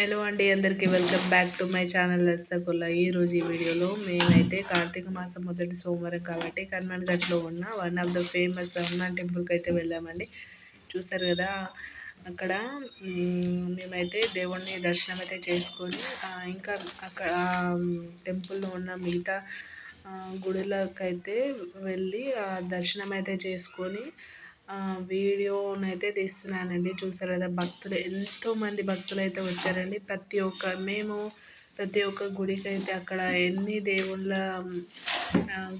Hello అండి అందరికీ welcome back to my channel లస్తకుల్లా ఈరోజు ఈ వీడియోలో మేమైతే కార్తీక మాసం మొదటి సోమవారం కాబట్టి కర్మన్ ఘట్లో ఉన్న one of the famous Hanuman టెంపుల్కి అయితే వెళ్ళామండి. చూసారు కదా అక్కడ మేమైతే దేవుణ్ణి దర్శనం అయితే చేసుకొని ఇంకా అక్కడ టెంపుల్లో ఉన్న మిగతా గుడిలకైతే వెళ్ళి దర్శనం అయితే చేసుకొని వీడియోనైతే తీస్తున్నానండి. చూసారు కదా భక్తులు ఎంతోమంది భక్తులు అయితే వచ్చారండి. ప్రతి ఒక్క మేము ప్రతి ఒక్క గుడికి అయితే అక్కడ ఎన్ని దేవుళ్ళ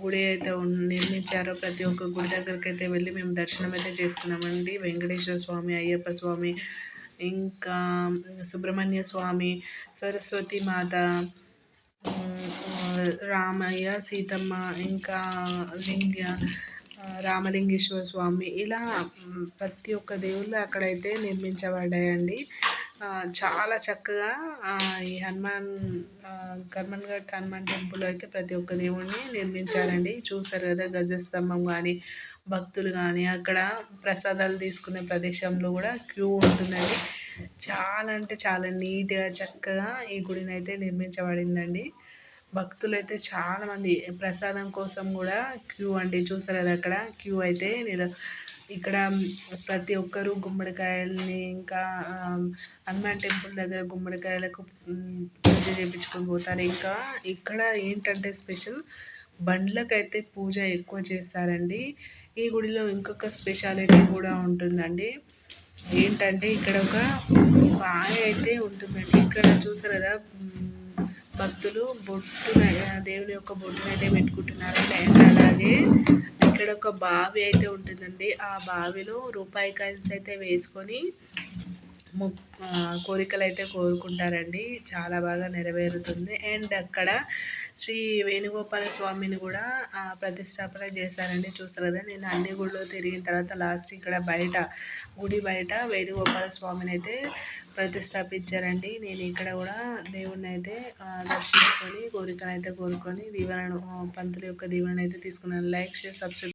గుడి అయితే నిర్మించారో ప్రతి ఒక్క గుడి దగ్గరికి అయితే వెళ్ళి మేము దర్శనం అయితే చేసుకున్నామండి. వెంకటేశ్వర స్వామి అయ్యప్ప స్వామి ఇంకా సుబ్రహ్మణ్య స్వామి సరస్వతి మాత రామయ్య సీతమ్మ ఇంకా లింగ రామలింగేశ్వర స్వామి. ఇలా ప్రతి ఒక్క దేవుళ్ళు అక్కడైతే నిర్మించబడ్డాయండి. చాలా చక్కగా ఈ హనుమాన్ కర్మన్ ఘట్ హనుమాన్ టెంపుల్ అయితే ప్రతి ఒక్క దేవుడిని నిర్మించారండి. చూసారు కదా గజస్తంభం కానీ భక్తులు కానీ అక్కడ ప్రసాదాలు తీసుకునే ప్రదేశంలో కూడా క్యూ ఉంటుందండి. చాలా అంటే చాలా నీట్గా చక్కగా ఈ గుడిని అయితే నిర్మించబడిందండి. భక్తులైతే చాలామంది ప్రసాదం కోసం కూడా క్యూ అండి చూసారు కదా అక్కడ. క్యూ అయితే నేను ఇక్కడ ప్రతి ఒక్కరు గుమ్మడికాయలని ఇంకా హనుమాన్ టెంపుల్ దగ్గర గుమ్మడికాయలకు పూజ చేయించుకొని పోతారు. ఇంకా ఇక్కడ ఏంటంటే స్పెషల్ బండ్లకైతే పూజ ఎక్కువ చేస్తారండి. ఈ గుడిలో ఇంకొక స్పెషాలిటీ కూడా ఉంటుందండి. ఏంటంటే ఇక్కడ ఒక బావి అయితే ఉంటుందండి. ఇక్కడ చూసారు కదా భక్తులు బొట్టు దేవుని యొక్క బొట్టును అయితే పెట్టుకుంటున్నారు అలాగే ఇక్కడ ఒక బావి అయితే ఉంటుందండి. ఆ బావిలో రూపాయి కాయిన్స్ అయితే వేసుకొని కోరికలు అయితే కోరుకుంటారండి. చాలా బాగా నెరవేరుతుంది. అండ్ అక్కడ శ్రీ వేణుగోపాల స్వామిని కూడా ప్రతిష్టాపన చేశారండి. చూస్తారు కదా నేను అన్ని గుడిలో తిరిగిన తర్వాత లాస్ట్ ఇక్కడ బయట గుడి బయట వేణుగోపాల స్వామిని అయితే ప్రతిష్టాపించారండి. నేను ఇక్కడ కూడా దేవుడిని అయితే దర్శించుకొని కోరికలు అయితే కోరుకొని దీవెనను పంతుల యొక్క దీవెనను అయితే తీసుకున్నాను. Like share subscribe